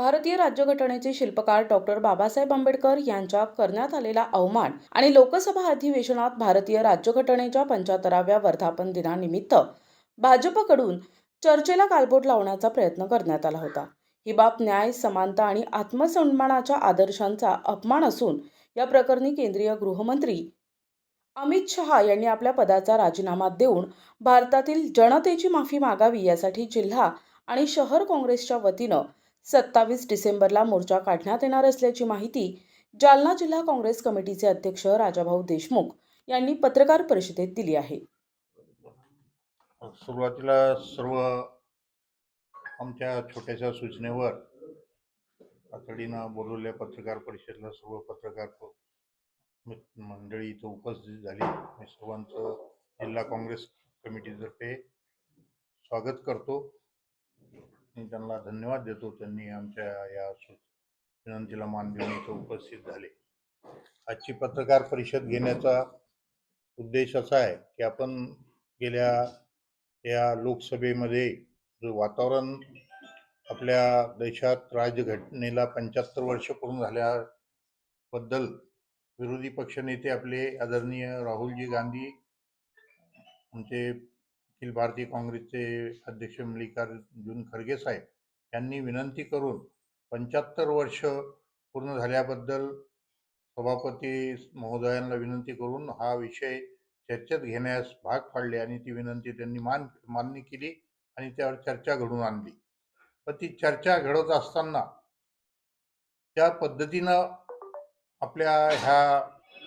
भारतीय राज्यघटनेचे शिल्पकार डॉक्टर बाबासाहेब आंबेडकर यांच्या करण्यात आलेला अवमान आणि लोकसभा अधिवेशनात भारतीय राज्यघटनेच्या पंच्याहत्तराव्या वर्धापन दिनानिमित्त भाजपकडून चर्चेला कालबोट लावण्याचा प्रयत्न करण्यात आला होता. ही बाब न्याय समानता आणि आत्मसन्मानाच्या आदर्शांचा अपमान असून या प्रकरणी केंद्रीय गृहमंत्री अमित शहा यांनी आपल्या पदाचा राजीनामा देऊन भारतातील जनतेची माफी मागावी यासाठी जिल्हा आणि शहर काँग्रेसच्या वतीनं सत्तावीस डिसेंबरला मोर्चा काढण्यात येणार असल्याची माहिती जालना जिल्हा काँग्रेस कमिटीचे अध्यक्ष राजाभाऊ देशमुख यांनी पत्रकार परिषदेत दिली आहे. सुरुवातीला सर्व आमच्या छोट्याशा सूचनेवर तातडीनं बोलवल्या पत्रकार परिषदेला सर्व पत्रकार मंडळी इथं उपस्थित झाली. मी सर्वांचं जिल्हा काँग्रेस कमिटीतर्फे स्वागत करतो. त्यांना धन्यवाद देतो. त्यांनी आमच्या या विनंतीला मान देऊन इथं उपस्थित झाले. आजची पत्रकार परिषद घेण्याचा उद्देश असा आहे की आपण गेल्या या लोकसभेमध्ये जो वातावरण आपल्या देशात राज्यघटनेला पंच्याहत्तर वर्ष पूर्ण झाल्याबद्दल विरोधी पक्षनेते आपले आदरणीय राहुलजी गांधी आमचे अखिल भारतीय काँग्रेसचे अध्यक्ष मल्लिकार्जुन खरगे साहेब यांनी विनंती करून पंच्याहत्तर वर्ष पूर्ण झाल्याबद्दल सभापती महोदयांना विनंती करून हा विषय चर्चेत घेण्यास भाग पाडले आणि ती विनंती त्यांनी मान मान्य केली आणि त्यावर चर्चा घडून आणली. पण ती चर्चा घडवत असताना त्या पद्धतीनं आपल्या ह्या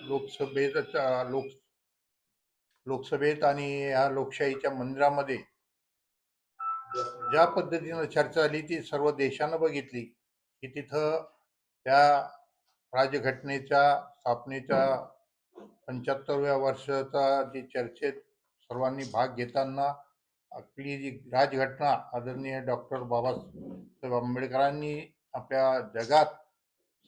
लोकसभेचा लोक लोकसभेत आणि ह्या लोकशाहीच्या मंदिरामध्ये ज्या पद्धतीनं चर्चा झाली ती सर्व देशानं बघितली की तिथं त्या राजघटनेच्या स्थापनेच्या पंच्याहत्तरव्या वर्षाचा जी चर्चेत सर्वांनी भाग घेताना आपली जी राजघटना आदरणीय डॉक्टर बाबासाहेब आंबेडकरांनी आपल्या जगात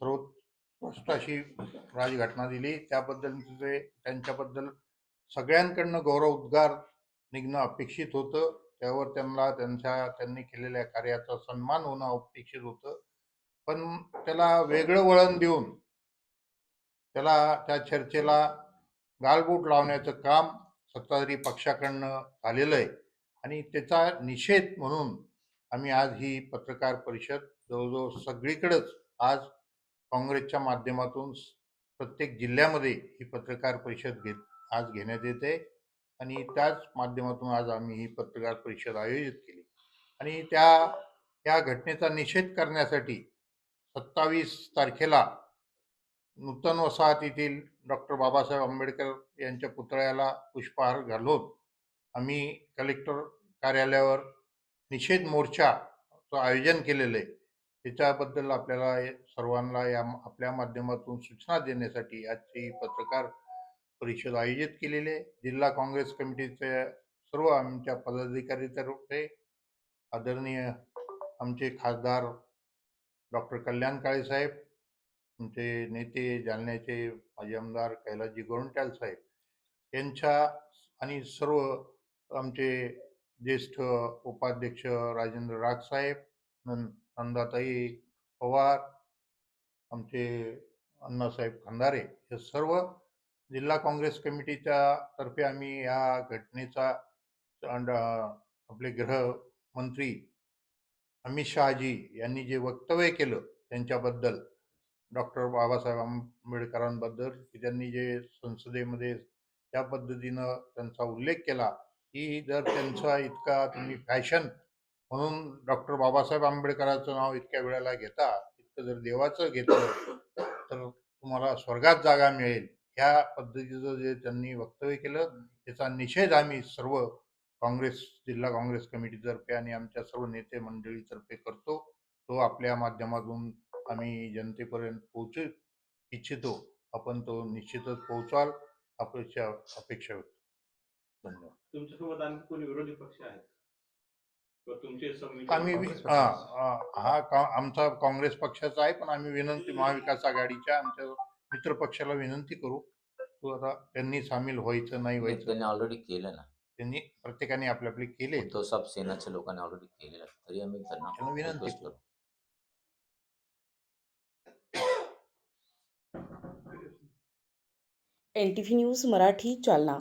सर्वोत्कृष्ट अशी राजघटना दिली. त्याबद्दल ते त्यांच्याबद्दल सगळ्यांकडनं गौरव उद्गार निघणं अपेक्षित होतं. त्यावर त्यांना त्यांच्या त्यांनी केलेल्या कार्याचा सन्मान होणं अपेक्षित होतं. पण त्याला वेगळं वळण देऊन त्याला त्या चर्चेला गालबोट लावण्याचं काम सत्ताधारी पक्षाकडनं झालेलं आहे. आणि त्याचा निषेध म्हणून आम्ही आज ही पत्रकार परिषद जवळजवळ सगळीकडेच आज काँग्रेसच्या माध्यमातून प्रत्येक जिल्ह्यामध्ये ही पत्रकार परिषद घेत आज घेण्यात येते आणि त्याच माध्यमातून आज आम्ही ही पत्रकार परिषद आयोजित केली. आणि त्या या घटनेचा निषेध करण्यासाठी सत्तावीस तारखेला नूतन वसाहतीतील डॉक्टर बाबासाहेब आंबेडकर यांच्या पुतळ्याला पुष्पहार घालून आम्ही कलेक्टर कार्यालयावर निषेध मोर्चाचं आयोजन केलेलं आहे. त्याच्याबद्दल आपल्याला सर्वांना या आपल्या माध्यमातून सूचना देण्यासाठी आजची पत्रकार परिषद आयोजित केलेली आहे. जिल्हा काँग्रेस कमिटीचे सर्व आमच्या पदाधिकारीतर्फे आदरणीय आमचे खासदार डॉक्टर कल्याण काळे साहेब आमचे नेते जालन्याचे माजी आमदार कैलासजी गोरंट्याल साहेब यांच्या आणि सर्व आमचे ज्येष्ठ उपाध्यक्ष राजेंद्र राग साहेब नं नंदाताई पवार आमचे अण्णासाहेब खंदारे हे सर्व जिल्हा काँग्रेस कमिटीच्या तर्फे आम्ही या घटनेचा आपले गृहमंत्री अमित शहाजी यांनी जे वक्तव्य केलं त्यांच्याबद्दल डॉक्टर बाबासाहेब आंबेडकरांबद्दल की त्यांनी जे संसदेमध्ये त्या पद्धतीनं त्यांचा उल्लेख केला की जर त्यांचा इतका तुम्ही फॅशन म्हणून डॉक्टर बाबासाहेब आंबेडकरांचं नाव इतक्या वेळेला घेता इतकं जर देवाचं घेतलं तर तुम्हाला स्वर्गात जागा मिळेल. ह्या पद्धतीचं जे त्यांनी वक्तव्य केलं त्याचा निषेध आम्ही सर्व काँग्रेस जिल्हा काँग्रेस कमिटीतर्फे आणि आमच्या सर्व नेते मंडळीतर्फे करतो तो आपल्या माध्यमातून आम्ही जनतेपर्यंत पोहोचू इच्छितो आपण तो निश्चितच पोहोचाल अपेक्षा अपेक्षा व्यक्त धन्यवाद तुमच्यासोबत आणखी कोणी विरोधी पक्ष आहेत आम्ही हा? हा हा आमचा काँग्रेस पक्षाचा आहे पण आम्ही विनंती महाविकास आघाडीच्या आमच्या मित्रपक्षाला विनंती करू तू आता त्यांनी सामील व्हायचं नाही व्हायचं. त्यांनी ऑलरेडी केलं ना. त्यांनी प्रत्येकाने आपले आपले केले तो सब सेनाच्या लोकांनी ऑलरेडी केलेला तरी आम्ही त्यांना विनंती करू. N T V news Marathi चालना